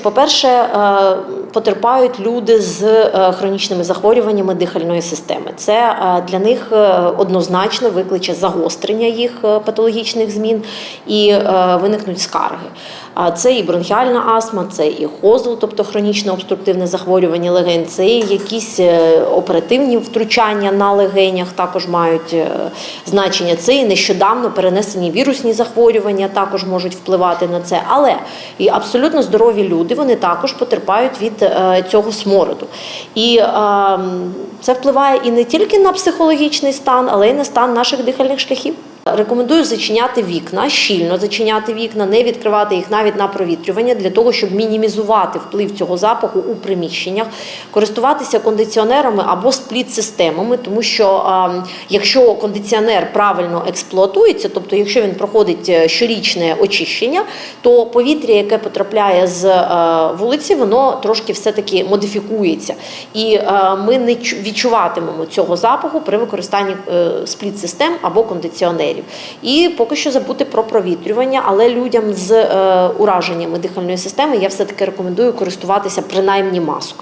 По-перше, е, потерпають люди з е, хронічними захворюваннями дихальної системи. Це е, для них однозначно викличе загострення їх патологічних змін і виникнуть скарги. А це і бронхіальна астма, це і хозл, тобто хронічне обструктивне захворювання легень, це і якісь оперативні втручання на легенях також мають значення. Це і нещодавно перенесені вірусні захворювання також можуть впливати на це. Але і абсолютно здорові люди вони також потерпають від е, цього смороду. І е, це впливає і не тільки на психологічний стан, але й на стан наших дихальних шляхів. Рекомендую зачиняти вікна, щільно зачиняти вікна, не відкривати їх навіть на провітрювання для того, щоб мінімізувати вплив цього запаху у приміщеннях, користуватися кондиціонерами або спліт-системами, тому що е, якщо кондиціонер правильно експлуатується, тобто якщо він проходить е, щорічне очищення, то повітря, яке потрапляє з е, вулиці, воно трошки все-таки модифікується. І е, ми не чу- відчуватимемо цього запаху при використанні е, спліт-систем або кондиціонерів. І поки що забути про провітрювання, але людям з е, ураженнями дихальної системи я все-таки рекомендую користуватися принаймні маскою.